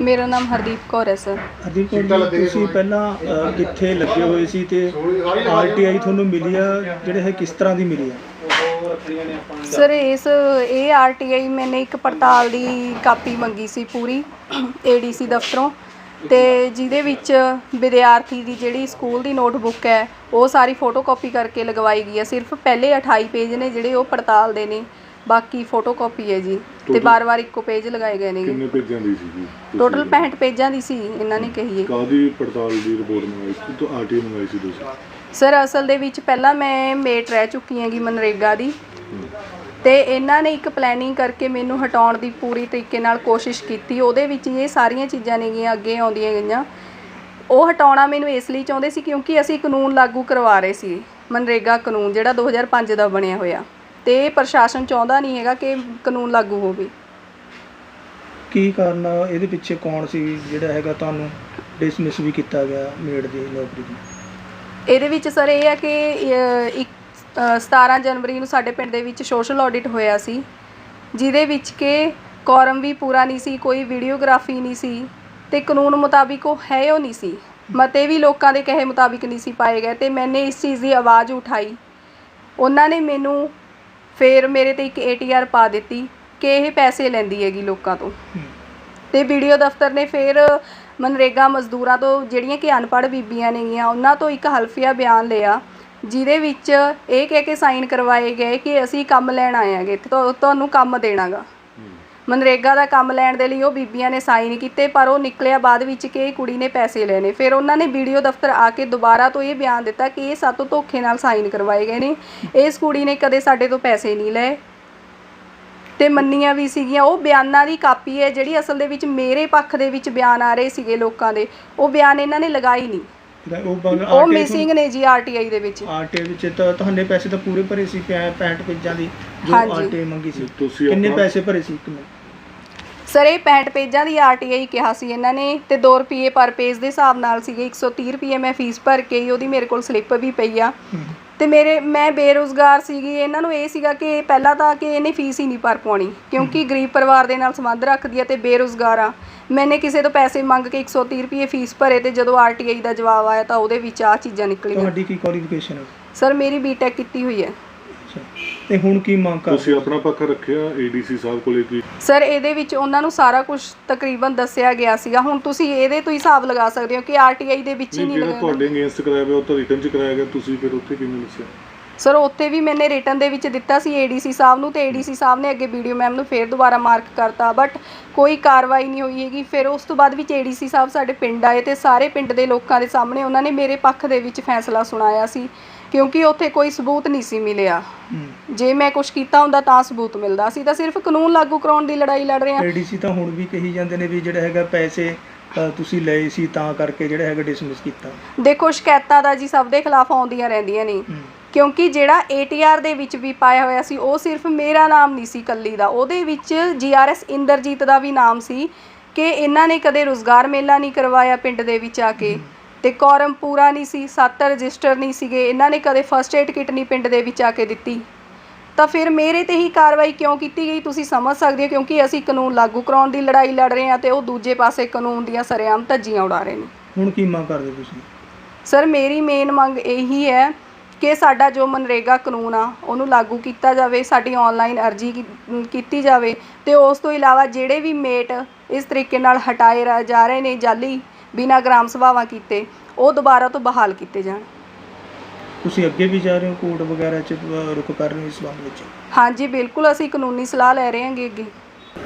ਮੇਰਾ ਨਾਮ ਹਰਦੀਪ ਕੌਰ ਹੈ ਸਰ। ਹਰਦੀਪ ਕੌਰ ਜੀ ਤੁਸੀਂ ਪਹਿਲਾਂ ਅ, ਕਿੱਥੇ ਲੱਗੇ ਹੋਏ ਸੀ ਤੇ ਆਰਟੀਆਈ ਤੁਹਾਨੂੰ ਮਿਲੀ ਆ? ਜਿਹੜੇ ਹੈ ਕਿਸ ਤਰ੍ਹਾਂ ਦੀ ਮਿਲੀ ਆ? ਸਰ ਇਸ ਇਹ ਆਰਟੀਆਈ ਮੈਨੇ ਇੱਕ ਪੜਤਾਲ ਦੀ ਕਾਪੀ ਮੰਗੀ ਸੀ ਪੂਰੀ ਏਡੀਸੀ ਦਫ਼ਤਰੋਂ। ਤੇ ਜਿਹਦੇ ਵਿੱਚ ਵਿਦਿਆਰਥੀ ਦੀ ਜਿਹੜੀ ਸਕੂਲ ਦੀ ਨੋਟਬੁੱਕ ਹੈ ਉਹ ਸਾਰੀ ਫੋਟੋਕਾਪੀ ਕਰਕੇ ਲਗਵਾਈ ਗਈ ਹੈ। ਸਿਰਫ ਪਹਿਲੇ 28 ਪੇਜ ਨੇ ਜਿਹੜੇ ਉਹ ਪੜਤਾਲ ਦੇ ਨੇ ਬਾਕੀ ਫੋਟੋਕਾਪੀ ਹੈ ਜੀ। ਤੇ ਬਾਰ-ਬਾਰ ਇੱਕੋ ਪੇਜ ਲਗਾਏ ਗਏ ਨੇ ਕਿੰਨੇ ਪੇਜਾਂ ਦੀ ਸੀਗੀ ਟੋਟਲ 65 ਪੇਜਾਂ ਦੀ ਸੀ ਇਹਨਾਂ ਨੇ ਕਹੀ ਹੈ ਕਾਦੀ ਪੜਤਾਲ ਦੀ ਰਿਪੋਰਟ ਮੰਗਾਈ ਸੀ? ਤੋਂ ਆਰਟੀਓ ਮੰਗਾਈ ਸੀ ਤੁਸੀਂ? ਸਰ ਅਸਲ ਦੇ ਵਿੱਚ ਪਹਿਲਾਂ ਮੈਂ ਮੇਟ ਰਹਿ ਚੁੱਕੀ ਹੈਗੀ ਮਨਰੇਗਾ ਦੀ। ਤੇ ਇਹਨਾਂ ਨੇ ਇੱਕ ਪਲੈਨਿੰਗ ਕਰਕੇ ਮੈਨੂੰ ਹਟਾਉਣ ਦੀ ਪੂਰੀ ਤਰੀਕੇ ਨਾਲ ਕੋਸ਼ਿਸ਼ ਕੀਤੀ। ਉਹਦੇ ਵਿੱਚ ਇਹ ਸਾਰੀਆਂ ਚੀਜ਼ਾਂ ਨੇਗੀਆਂ ਅੱਗੇ ਆਉਂਦੀਆਂ ਗਈਆਂ। ਉਹ ਹਟਾਉਣਾ ਮੈਨੂੰ ਇਸ ਲਈ ਚਾਹੁੰਦੇ ਸੀ ਕਿਉਂਕਿ ਅਸੀਂ ਕਾਨੂੰਨ ਲਾਗੂ ਕਰਵਾ ਰਹੇ ਸੀ। ਮਨਰੇਗਾ ਕਾਨੂੰਨ ਜਿਹੜਾ 2005 ਦਾ ਬਣਿਆ ਹੋਇਆ। ਤੇ ਇਹ ਪ੍ਰਸ਼ਾਸਨ ਚਾਹੁੰਦਾ ਨਹੀਂ ਹੈਗਾ ਕਿ ਕਾਨੂੰਨ ਲਾਗੂ ਹੋਵੇ। ਕੀ ਕਾਰਨ ਆ? ਇਹਦੇ ਪਿੱਛੇ ਕੌਣ ਸੀ ਜਿਹੜਾ ਹੈਗਾ ਤੁਹਾਨੂੰ ਡਿਸਮਿਸ ਵੀ ਕੀਤਾ ਗਿਆ ਮੇਡ ਦੀ ਨੌਕਰੀ ਤੋਂ? ਇਹਦੇ ਵਿੱਚ ਸਰ ਇਹ ਹੈ ਕਿ ਅ, ਇੱਕ ਅ, 17 ਜਨਵਰੀ ਨੂੰ ਸਾਡੇ ਪਿੰਡ ਦੇ ਵਿੱਚ ਸੋਸ਼ਲ ਆਡਿਟ ਹੋਇਆ ਸੀ ਜਿਹਦੇ ਵਿੱਚ ਕਿ ਕੋਰਮ ਵੀ ਪੂਰਾ ਨਹੀਂ ਸੀ ਕੋਈ ਵੀਡੀਓਗ੍ਰਾਫੀ ਨਹੀਂ ਸੀ ਤੇ ਕਾਨੂੰਨ ਮੁਤਾਬਿਕ ਉਹ ਹੈ ਉਹ ਨਹੀਂ ਸੀ। ਮਤੇ ਵੀ ਲੋਕਾਂ ਦੇ ਕਹੇ ਮੁਤਾਬਿਕ ਨਹੀਂ ਸੀ ਪਾਏ ਗਏ ਤੇ ਮੈਨੇ ਇਸ ਚੀਜ਼ ਦੀ ਆਵਾਜ਼ ਉਠਾਈ। ਉਹਨਾਂ ਨੇ ਮੈਨੂੰ ਫੇਰ ਮੇਰੇ ਤੇ ਇੱਕ ਏਟੀਆਰ ਪਾ ਦਿੱਤੀ ਕਿ ਇਹ ਪੈਸੇ ਲੈਂਦੀ ਹੈਗੀ ਲੋਕਾਂ ਤੋਂ। ਤੇ ਵੀਡੀਓ ਦਫ਼ਤਰ ਨੇ ਫਿਰ ਮਨਰੇਗਾ ਮਜ਼ਦੂਰਾਂ ਤੋਂ ਜਿਹੜੀਆਂ ਕਿ ਅਨਪੜ੍ਹ ਬੀਬੀਆਂ ਨੇਗੀਆਂ ਉਹਨਾਂ ਤੋਂ ਇੱਕ ਹਲਫੀਆ ਬਿਆਨ ਲਿਆ ਜਿਹਦੇ ਵਿੱਚ ਇਹ ਕਹਿ ਕੇ ਸਾਈਨ ਕਰਵਾਏ ਗਏ ਕਿ ਅਸੀਂ ਕੰਮ ਲੈਣ ਆਏ ਆਂਗੇ ਤੇ ਤੁਹਾ- ਤੁਹਾਨੂੰ ਕੰਮ ਦੇਣਾਗਾ। ਮਨਰੇਗਾ ਦਾ ਕੰਮ ਲੈਣ ਦੇ ਲਈ ਉਹ ਬੀਬੀਆਂ ਨੇ ਸਾਈਨ ਕੀਤੇ ਪਰ ਉਹ ਨਿਕਲਿਆ ਬਾਅਦ ਵਿੱਚ ਕਿ ਇਹ ਕੁੜੀ ਨੇ ਪੈਸੇ ਲੈਣੇ ਫਿਰ ਉਹਨਾਂ ਨੇ ਵੀਡੀਓ ਦਫ਼ਤਰ ਆ ਕੇ ਦੁਬਾਰਾ ਤੋਂ ਇਹ ਬਿਆਨ ਦਿੱਤਾ ਕਿ ਇਹ ਸਾਤੋਂ ਧੋਖੇ ਨਾਲ ਸਾਈਨ ਕਰਵਾਏ ਗਏ ਨੇ। ਇਸ ਕੁੜੀ ਨੇ ਕਦੇ ਸਾਡੇ ਤੋਂ ਪੈਸੇ ਨਹੀਂ ਲਏ। ਤੇ ਮੰਨੀਆਂ ਵੀ ਸੀਗੀਆਂ। ਉਹ ਬਿਆਨਾਂ ਦੀ ਕਾਪੀ ਹੈ ਜਿਹੜੀ ਅਸਲ ਦੇ ਵਿੱਚ ਮੇਰੇ ਪੱਖ ਦੇ ਵਿੱਚ ਬਿਆਨ ਆ ਰਹੇ ਸੀਗੇ ਲੋਕਾਂ ਦੇ। ਉਹ ਬਿਆਨ ਇਹਨਾਂ ਨੇ ਲਗਾਈ ਨਹੀਂ। ਉਹ ਬੰਦ ਉਹ ਮਿਸਿੰਗ ਨੇ ਜੀ ਆਰਟੀਆਈ ਦੇ ਵਿੱਚ। ਆਰਟੀਆਈ ਵਿੱਚ ਤਾਂ ਤੁਹਾਡੇ ਪੈਸੇ ਤਾਂ ਪੂਰੇ ਭਰੇ ਸੀ 65 ਪੇਜਾਂ ਦੀ ਜੋ ਹਾਂਜੀ। ਆਰਟੀਆਈ ਮੰਗੀ ਸੀ। ਤੁਸੀਂ ਕਿੰਨੇ ਆਪਣਾ- ਪੈਸੇ ਭਰੇ ਸੀ ਕਿੰਨੇ ਸਰ ਇਹ 65 ਪੇਜਾਂ ਦੀ ਆਰਟੀਆਈ ਕਿਹਾ ਸੀ ਇਹਨਾਂ ਨੇ ਤੇ 2 ਰੁਪਏ ਪਰ ਪੇਜ ਦੇ ਹਿਸਾਬ ਨਾਲ ਸੀਗੇ 130 ਰੁਪਏ ਮੈਂ ਫੀਸ ਭਰ ਕੇ ਹੀ ਉਹਦੀ ਮੇਰੇ ਕੋਲ ਸਲਿੱਪ ਵੀ ਪਈ ਆ। ਤੇ ਮੇਰੇ ਮੈਂ ਬੇਰੁਜ਼ਗਾਰ ਸੀਗੀ ਇਹਨਾਂ ਨੂੰ ਇਹ ਸੀਗਾ ਕਿ ਪਹਿਲਾਂ ਤਾਂ ਕਿ ਇਹਨੇ ਫੀਸ ਹੀ ਨਹੀਂ ਭਰ ਪਾਉਣੀ ਕਿਉਂਕਿ ਗਰੀਬ ਪਰਿਵਾਰ ਦੇ ਨਾਲ ਸੰਬੰਧ ਰੱਖਦੀ ਆ ਤੇ ਬੇਰੁਜ਼ਗਾਰ ਆ। ਮੈਨੇ ਕਿਸੇ ਤੋਂ ਪੈਸੇ ਮੰਗ ਕੇ 130 ਰੁਪਏ ਫੀਸ ਭਰੇ ਤੇ ਜਦੋਂ ਆਰਟੀਆਈ ਦਾ ਜਵਾਬ ਆਇਆ ਤਾਂ ਉਹਦੇ ਵਿੱਚ ਆ ਚੀਜ਼ਾਂ ਨਿਕਲੀਆਂ। ਤੁਹਾਡੀ ਕੀ ਕੁਆਲੀਫਿਕੇਸ਼ਨ ਹੈ ਸਰ ਮੇਰੀ ਬੀਟੈਕ ਕੀਤੀ ਹੋਈ ਹੈ। ਅੱਛਾ। ਤੇ ਹੁਣ ਕੀ ਮੰਗ ਕਰ ਤੁਸੀਂ ਆਪਣਾ ਪੱਖ ਰੱਖਿਆ ਏਡੀਸੀ ਸਾਹਿਬ ਕੋਲੇ ਕੀ? ਸਰ ਇਹਦੇ ਵਿੱਚ ਉਹਨਾਂ ਨੂੰ ਸਾਰਾ ਕੁਝ ਤਕਰੀਬਨ ਦੱਸਿਆ ਗਿਆ ਸੀਗਾ। ਹੁਣ ਤੁਸੀਂ ਇਹਦੇ ਤੋਂ ਹੀ ਹਿਸਾਬ ਲਗਾ ਸਕਦੇ ਹੋ ਕਿ ਆਰਟੀਆਈ ਦੇ ਵਿੱਚ ਹੀ ਨਹੀਂ ਜਿਹੜਾ ਲਗਾਇਆ ਤੁਹਾਡੇ ਅਗੇਂਸਟ ਕਰਾਇਆ ਗਿਆ ਉਹ ਤਾਂ ਰਿਟਰਨ ਚ ਕਰਾਇਆ ਗਿਆ। ਤੁਸੀਂ ਫਿਰ ਉੱਥੇ ਕਿਵੇਂ ਦੱਸਿਆ? ਸਰ ਉੱਥੇ ਵੀ ਮੈਨੇ ਰਿਟਰਨ ਦੇ ਵਿੱਚ ਦਿੱਤਾ ਸੀ ਏਡੀਸੀ ਸਾਹਿਬ ਨੂੰ ਤੇ ਏਡੀਸੀ ਸਾਹਿਬ ਨੇ ਅੱਗੇ ਵੀਡੀਓ ਮੈਮ ਨੂੰ ਫੇਰ ਦੁਬਾਰਾ ਮਾਰਕ ਕਰਤਾ ਬਟ ਕੋਈ ਕਾਰਵਾਈ ਨਹੀਂ ਹੋਈ ਹੈਗੀ। ਫਿਰ ਉਸ ਤੋਂ ਬਾਅਦ ਵਿੱਚ ਏਡੀਸੀ ਸਾਹਿਬ ਸਾਡੇ ਪਿੰਡ ਆਏ ਤੇ ਸਾਰੇ ਪਿੰਡ ਦੇ ਲੋਕਾਂ ਦੇ ਸਾਹਮਣੇ ਉਹਨਾਂ ਨੇ ਮੇਰੇ ਪੱਖ ਦੇ ਵਿੱਚ ਫੈਸਲਾ ਸੁਣਾਇਆ ਸੀ ਕਿਉਂਕਿ ਉੱਥੇ ਕੋਈ ਸਬੂਤ ਨਹੀਂ ਸੀ ਮਿਲਿਆ। ਜੇ ਮੈਂ ਕੁਝ ਕੀਤਾ ਹੁੰਦਾ ਤਾਂ ਸਬੂਤ ਮਿਲਦਾ ਸੀ। ਤਾਂ ਸਿਰਫ ਕਾਨੂੰਨ ਲਾਗੂ ਕਰਾਉਣ ਦੀ ਲੜਾਈ ਲੜ ਰਹੇ ਹਾਂ। ਏਡੀਸੀ ਤਾਂ ਹੁਣ ਵੀ ਕਹੀ ਜਾਂਦੇ ਨੇ ਵੀ ਜਿਹੜਾ ਹੈਗਾ ਪੈਸੇ ਤੁਸੀਂ ਲਏ ਸੀ ਤਾਂ ਕਰਕੇ ਜਿਹੜਾ ਹੈਗਾ ਡਿਸਮਿਸ ਕੀਤਾ। ਦੇਖੋ ਸ਼ਿਕਾਇਤਾਂ ਦਾ ਜੀ ਸਭ ਦੇ ਖਿਲਾਫ ਆਉਂਦੀਆਂ ਰਹਿੰਦੀਆਂ ਨੇ। ਕਿਉਂਕਿ ਜਿਹੜਾ ATR ਦੇ ਵਿੱਚ ਵੀ ਪਾਇਆ ਹੋਇਆ ਸੀ ਉਹ ਸਿਰਫ ਮੇਰਾ ਨਾਮ ਨਹੀਂ ਸੀ ਕੱਲੀ ਦਾ। ਉਹਦੇ ਵਿੱਚ GRS ਇੰਦਰਜੀਤ ਦਾ ਵੀ ਨਾਮ ਸੀ ਕਿ ਇਹਨਾਂ ਨੇ ਕਦੇ ਰੋਜ਼ਗਾਰ ਮੇਲਾ ਨਹੀਂ ਕਰਵਾਇਆ ਪਿੰਡ ਦੇ ਵਿੱਚ ਆ ਕੇ ਤੇ ਕੋਰਮ ਪੂਰਾ ਨਹੀਂ ਸੀ ਸੱਤ ਰਜਿਸਟਰ ਨਹੀਂ ਸੀਗੇ ਇਹਨਾਂ ਨੇ ਕਦੇ ਫਰਸਟ ਏਡ ਕਿਟ ਨਹੀਂ ਪਿੰਡ ਦੇ ਵਿੱਚ ਆ ਕੇ ਦਿੱਤੀ। ਤਾਂ ਫਿਰ ਮੇਰੇ ਤੇ ਹੀ ਕਾਰਵਾਈ ਕਿਉਂ ਕੀਤੀ ਗਈ ਤੁਸੀਂ ਸਮਝ ਸਕਦੇ ਹੋ ਕਿਉਂਕਿ ਅਸੀਂ ਕਾਨੂੰਨ ਲਾਗੂ ਕਰਾਉਣ ਦੀ ਲੜਾਈ ਲੜ ਰਹੇ ਹਾਂ ਤੇ ਉਹ ਦੂਜੇ ਪਾਸੇ ਕਾਨੂੰਨ ਦੀਆਂ ਸਰੇਆਮ ਧੱਜੀਆਂ ਉਡਾ ਰਹੇ ਨੇ। ਹੁਣ ਕੀ ਮੰਗ ਕਰਦੇ ਤੁਸੀਂ? ਸਰ ਮੇਰੀ ਮੇਨ ਮੰਗ ਇਹੀ ਹੈ ਕਿ ਸਾਡਾ ਜੋ ਮਨਰੇਗਾ ਕਾਨੂੰਨ ਆ ਉਹਨੂੰ ਲਾਗੂ ਕੀਤਾ ਜਾਵੇ ਸਾਡੀ ਆਨਲਾਈਨ ਅਰਜ਼ੀ ਕੀ- ਕੀਤੀ ਜਾਵੇ ਤੇ ਉਸ ਤੋਂ ਇਲਾਵਾ ਜਿਹੜੇ ਵੀ ਮੇਟ ਇਸ ਤਰੀਕੇ ਨਾਲ ਹਟਾਏ ਰਾ- ਜਾ ਰਹੇ ਨੇ ਜਾਲੀ ਬਿਨਾਂ ਗ੍ਰਾਮ ਸਭਾਵਾਂ ਕੀਤੇ ਉਹ ਦੁਬਾਰਾ ਤੋਂ ਬਹਾਲ ਕੀਤੇ ਜਾਣ। ਤੁਸੀਂ ਅੱਗੇ ਵੀ ਜਾ ਰਹੇ ਹੋ ਕੋਰਟ ਵਗੈਰਾ ਚ ਰੁਕ ਕਰ ਰਹੇ ਹੋ ਇਸ ਸੰਬੰਧ ਵਿੱਚ ਹਾਂਜੀ ਬਿਲਕੁਲ ਅਸੀਂ ਕਾਨੂੰਨੀ ਸਲਾਹ ਲੈ ਰਹੇ ਹਾਂਗੇ ਅੱਗੇ।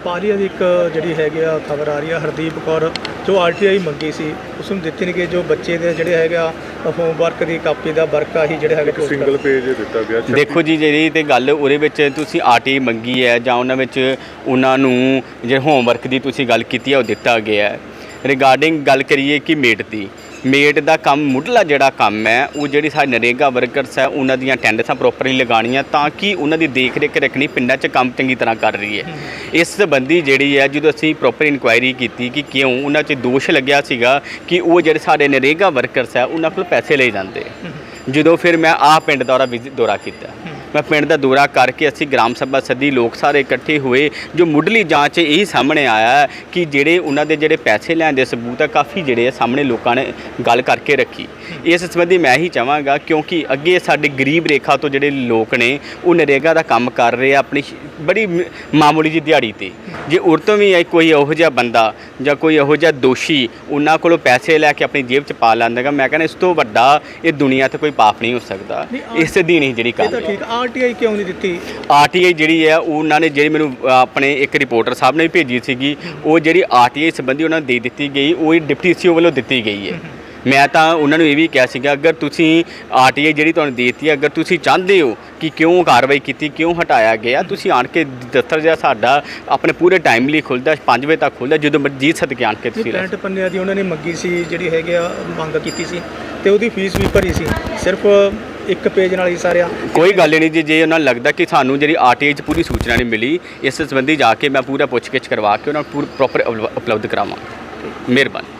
ਪਾਲੀਆ ਦੀ ਇੱਕ ਜਿਹੜੀ ਹੈਗੀ ਆ ਖਬਰ ਆ ਰਹੀ ਆ ਹਰਦੀਪ ਕੌਰ। ਜੋ ਆਰਟੀਆਈ ਮੰਗੀ ਸੀ ਉਸ ਨੂੰ ਦਿੱਤੀ ਨਹੀਂ ਗਈ। ਜੋ ਬੱਚੇ ਦੇ ਜਿਹੜੇ ਹੈਗਾ ਹੋਮਵਰਕ ਦੀ ਕਾਪੀ ਦਾ ਵਰਕਾ ਹੀ ਜਿਹੜਾ ਹੈਗਾ ਸਿੰਗਲ ਪੇਜ ਦਿੱਤਾ ਗਿਆ ਦੇਖੋ ਜੀ ਜਿਹੜੀ ਤੇ ਗੱਲ ਉਹਦੇ ਵਿੱਚ ਤੁਸੀਂ ਆਰਟੀ ਮੰਗੀ ਹੈ ਜਾਂ ਉਹਨਾਂ ਵਿੱਚ ਉਹਨਾਂ ਨੂੰ ਜਿਹੜੇ ਹੋਮਵਰਕ ਦੀ ਤੁਸੀਂ ਗੱਲ ਕੀਤੀ ਹੈ ਉਹ ਦਿੱਤਾ ਗਿਆ ਹੈ। ਰਿਗਾਰਡਿੰਗ ਗੱਲ ਕਰੀਏ ਕਿ ਮੇਟ ਦੀ ਮੇਟ ਦਾ ਕੰਮ ਮੁੱਢਲਾ ਜਿਹੜਾ ਕੰਮ ਹੈ, ਉਹ ਜਿਹੜੀ ਸਾਡੇ ਨਰੇਗਾ ਵਰਕਰਸ ਹੈ, ਉਹਨਾਂ ਦੀਆਂ ਅਟੈਂਡੈਂਸਾਂ ਪ੍ਰੋਪਰਲੀ ਲਗਾਉਣੀਆਂ ਤਾਂ ਕਿ ਉਹਨਾਂ ਦੀ ਦੇਖ ਰੇਖ ਰੱਖਣੀ ਪਿੰਡਾਂ 'ਚ ਕੰਮ ਚੰਗੀ ਤਰ੍ਹਾਂ ਕਰ ਰਹੀ ਹੈ। ਇਸ ਸੰਬੰਧੀ ਜਿਹੜੀ ਹੈ, ਜਦੋਂ ਅਸੀਂ ਪ੍ਰੋਪਰ ਇਨਕੁਆਇਰੀ ਕੀਤੀ ਕਿ ਕਿਉਂ ਉਹਨਾਂ 'ਚ ਦੋਸ਼ ਲੱਗਿਆ ਸੀਗਾ ਕਿ ਉਹ ਜਿਹੜੇ ਸਾਡੇ ਨਰੇਗਾ ਵਰਕਰਸ ਹੈ, ਉਹਨਾਂ ਕੋਲ ਪੈਸੇ ਲਈ ਜਾਂਦੇ। ਜਦੋਂ ਫਿਰ ਮੈਂ ਆਹ ਪਿੰਡ ਦੌਰਾ ਵਿਜ਼ਿਟ ਦੌਰਾ ਕੀਤਾ। ਮੈਂ ਪਿੰਡ ਦਾ ਦੌਰਾ ਕਰਕੇ ਅਸੀਂ ਗ੍ਰਾਮ ਸਭਾ ਸੱਦੀ ਲੋਕ ਸਾਰੇ ਇਕੱਠੇ ਹੋਏ ਜੋ ਮੁੱਢਲੀ ਜਾਂਚ ਇਹ ਸਾਹਮਣੇ ਆਇਆ ਹੈ ਕਿ ਜਿਹੜੇ ਉਹਨਾਂ ਦੇ ਜਿਹੜੇ ਪੈਸੇ ਲੈਣ ਦੇ ਸਬੂਤ ਆ ਕਾਫੀ ਜਿਹੜੇ ਆ ਸਾਹਮਣੇ ਲੋਕਾਂ ਨੇ ਗੱਲ ਕਰਕੇ ਰੱਖੀ। ਇਸ ਸੰਬੰਧੀ ਮੈਂ ਹੀ ਚਾਹਾਂਗਾ ਕਿਉਂਕਿ ਅੱਗੇ ਸਾਡੇ ਗਰੀਬ ਰੇਖਾ ਤੋਂ ਜਿਹੜੇ ਲੋਕ ਨੇ ਉਹ ਨਰੇਗਾ ਦਾ ਕੰਮ ਕਰ ਰਹੇ ਆ ਆਪਣੀ ਬੜੀ ਮਾਮੂਲੀ ਜਿਹੀ ਦਿਹਾੜੀ ਤੇ। ਜੇ ਉਰ ਤੋਂ ਵੀ ਕੋਈ ਇਹੋ ਜਿਹਾ ਬੰਦਾ ਜਾਂ ਕੋਈ ਇਹੋ ਜਿਹਾ ਦੋਸ਼ੀ ਉਹਨਾਂ ਕੋਲੋਂ ਪੈਸੇ ਲੈ ਕੇ ਆਪਣੀ ਜੇਬ 'ਚ ਪਾ ਲੈਂਦਾਗਾ ਮੈਂ ਕਹਿੰਦਾ ਇਸ ਤੋਂ ਵੱਡਾ ਇਹ ਦੁਨੀਆ ਤੇ ਕੋਈ ਪਾਪ ਨਹੀਂ ਹੋ ਸਕਦਾ। ਇਸ ਦੀ ਨਹੀਂ ਜਿਹੜੀ ਗੱਲ। ਠੀਕ ਆਰਟੀਆਈ ਕਿਉਂ ਨਹੀਂ ਦਿੱਤੀ? ਆਰਟੀਆਈ ਜਿਹੜੀ ਹੈ ਉਹਨਾਂ ਨੇ ਜਿਹੜੀ ਮੈਨੂੰ ਅ, ਆਪਣੇ ਇੱਕ ਰਿਪੋਰਟਰ ਸਾਹਿਬ ਨੇ ਭੇਜੀ ਸੀਗੀ ਉਹ ਜਿਹੜੀ ਆਰਟੀਆਈ ਸੰਬੰਧੀ ਉਹਨਾਂ ਨੂੰ ਦੇ ਦਿੱਤੀ ਗਈ ਉਹ ਡਿਪਟੀ ਸੀਓ ਵੱਲੋਂ ਦਿੱਤੀ ਗਈ ਹੈ। ਮੈਂ ਤਾਂ ਉਹਨਾਂ ਨੂੰ ਇਹ ਵੀ ਕਿਹਾ ਸੀਗਾ ਅਗਰ ਤੁਸੀਂ ਆਰਟੀਆਈ ਜਿਹੜੀ ਤੁਹਾਨੂੰ ਦੇ ਦਿੱਤੀ ਹੈ ਅਗਰ ਤੁਸੀਂ ਚਾਹੁੰਦੇ ਹੋ ਕਿ ਕਿਉਂ ਕਾਰਵਾਈ ਕੀਤੀ ਕਿਉਂ ਹਟਾਇਆ ਗਿਆ ਤੁਸੀਂ ਆਣ ਕੇ ਦਫ਼ਤਰ ਜਿਹੜਾ ਸਾਡਾ ਆਪਣੇ ਪੂਰੇ ਟਾਈਮ ਲਈ ਖੁੱਲਦਾ 5 ਵਜੇ ਤੱਕ ਖੁੱਲਦਾ ਜਦੋਂ ਮਰਜ਼ੀ ਸਦਕੇ ਆਣ ਕੇ ਤੁਸੀਂ ਲੈ 65 ਪੰਨਿਆਂ ਦੀ ਉਹਨਾਂ ਨੇ ਮੰਗੀ ਸੀ ਜਿਹੜੀ ਹੈਗੇ ਆ ਮੰਗ ਕੀਤੀ ਸੀ ਤੇ ਉਹਦੀ ਫੀਸ ਵੀ ਭਰੀ ਸੀ। ਸਿਰਫ ਇੱਕ ਪੇਜ ਨਾਲ ਹੀ ਸਾਰਿਆ ਕੋਈ ਗੱਲ ਨਹੀਂ ਜੀ, ਜੇ ਉਹਨਾਂ ਨੂੰ ਲੱਗਦਾ ਕਿ ਸਾਨੂੰ ਜਿਹੜੀ ਆਰਟੀਆਈ 'ਚ ਪੂਰੀ ਸੂਚਨਾ ਨਹੀਂ ਮਿਲੀ, ਇਸ ਸੰਬੰਧੀ ਜਾ ਕੇ ਮੈਂ ਪੂਰਾ ਪੁੱਛਗਿੱਛ ਕਰਵਾ ਕੇ ਉਹਨਾਂ ਨੂੰ ਪ੍ਰੋਪਰ ਉਪਲਬਧ ਕਰਾਵਾਂ। ਮਿਹਰਬਾਨੀ।